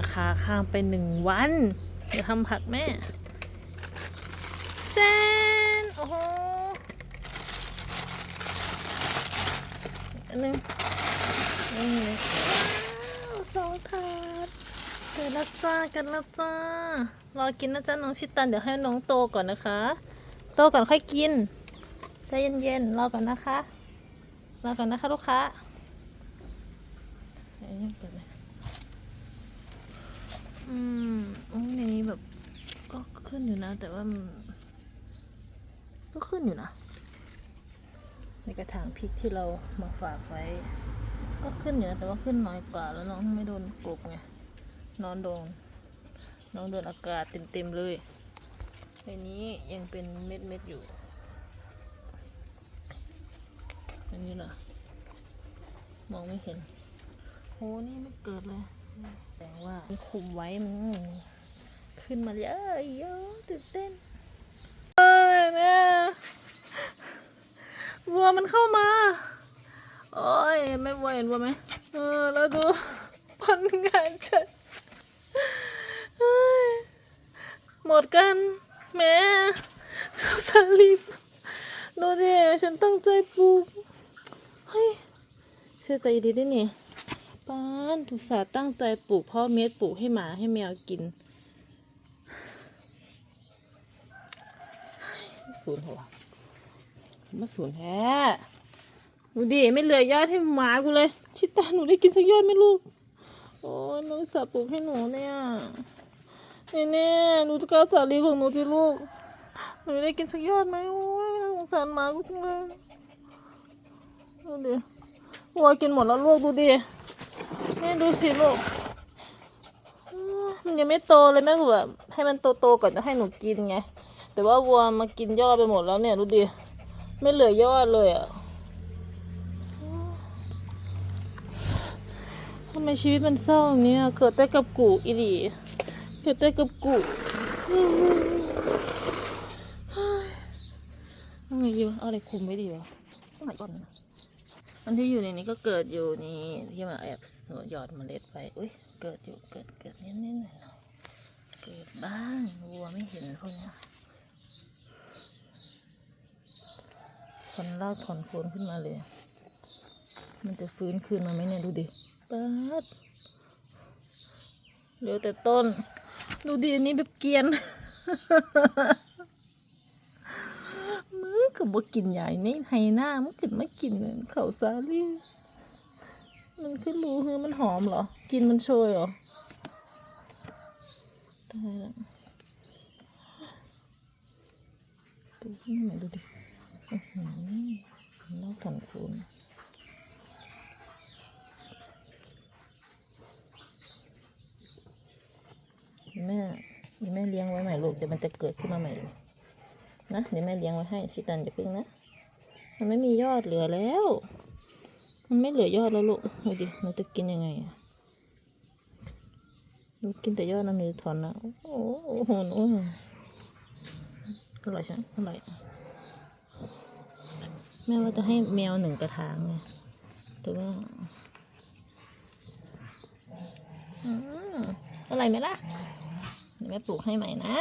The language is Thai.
นะคะ ข้ามไปหนึ่งวัน เดี๋ยวทำผักแม่แซนโอ้โหอันหนึงนี่เลยว้สองถาดเกิดล้วจ้ากันล้วจ้ารอกินนะจ๊ะน้องชิตันเดี๋ยวให้น้องโตก่อนนะคะ โตก่อนค่อยกินใจเย็นๆรอก่อนนะคะรอก่อนนะคะลูกค้าเดี๋ยยังเปิดไหม อืมโอ้ในนี้แบบก็ขึ้นอยู่นะ แต่ว่ามันก็ขึ้นอยู่นะ ในกระถางพริกที่เรามาฝากไว้ ก็ขึ้นอยู่นะแต่ว่าขึ้นน้อยกว่าแล้วน้องไม่โดนกลบไงนอนโดน น้องโดนอากาศเต็มๆเลยในนี้ยังเป็นเม็ดๆอยู่ อันนี้เหรอมองไม่เห็นโอ้นี่ไม่เกิดเลย แต่ว่าคุมไว้มัน ขึ้นมาเลยเอ้ยโยตื่นเต้นเอ้ยเนี่ยวัวมันเข้ามาโอ้ยไม่วัวเห็นวัวไหมเออแล้วดูผลงานฉันหมดกันแม่ข้าวสาลีดูดิฉันตั้งใจปลูกเฮ้ยเสียใจดีด้วยนี่ป้านทุกสาห์ตั้งใจปลูกเพ่อเม็ดปลูกให้หมาให้แมวกิน ศูนย์เหรอมาศูนย์แท้ดูดิไม่เหลือยอดให้หมากูเลย ชิตาหนูได้กินสักยอดไหมลูก โอ้ยหนูอุตสาห์ปลูกให้หนูเนี่ยเนี่ยเนี่ยหนูจะกล้าสาลีของหนูสิลูก หนูได้กินสักยอดไหมโอ้ยสงสารหมากูจังเลยดูดิวัวกินหมดแล้วลูกดูดิแม่ดูสิลูกมันยังไม่โตเลยแม่ก็แบบให้มันโตๆก่อนจะให้หนูกินไง แต่ว่าวัวมากินยอดไปหมดแล้วเนี่ยดูดิ ไม่เหลือยอดเลยอะทำไมชีวิตมันเศร้าอย่างนี้เกิดแต่กับกูอีหลีเกิดแต่กับกูเอาไงดีวะเอาอะไรคุมไว้ดีวะต้องไหนก่อนนอันที่อยู่ในนี้ก็เกิดอยู่นี่ที่มาแอบหยอดเมล็ดไปอุ้ยเกิดอยู่เกิดเกิดนิดนิดหน่อยหน่อยเกิดบ้างวัวไม่เห็นพวกเนี้ย ถอนรากถอนโคนขึ้นมาเลย มันจะฟื้นคืนมาไหมเนี่ยดูดิปัดเหลือแต่ต้น ดูดิอันนี้แบบเกียนมึงก็บ่กินใหญ่นี่ไฮหน้ามึงกินไม่กินเลยเขาซาลี่มันขึ้นรู้คือมันหอมเหรอ กินมันโชยเหรอตายละดูขึ้นมาดูดิ อื้อหือน่าขันคูนแม่แม่เลี้ยงไว้ใหม่ลูกเดี๋ยวมันจะเกิดขึ้นมาใหม่นะเดี๋ยวแม่เลี้ยงไว้ให้ชิตันอย่าพึ่งนะมันไม่มียอดเหลือแล้ว มันไม่เหลือยอดแล้วลูกดูดิหนูจะกินยังไงอะหนูกินแต่ยอดนะหนูจะถอนนะโอ้โหหโอ้โหอร่อยใช่ไหมอร่อย ม่ว่าจะให้แมวหนึ่งกระถางไงแต่ว่าอืมอะไรไหมล่ะแม่ปลูกให้ใหม่นะ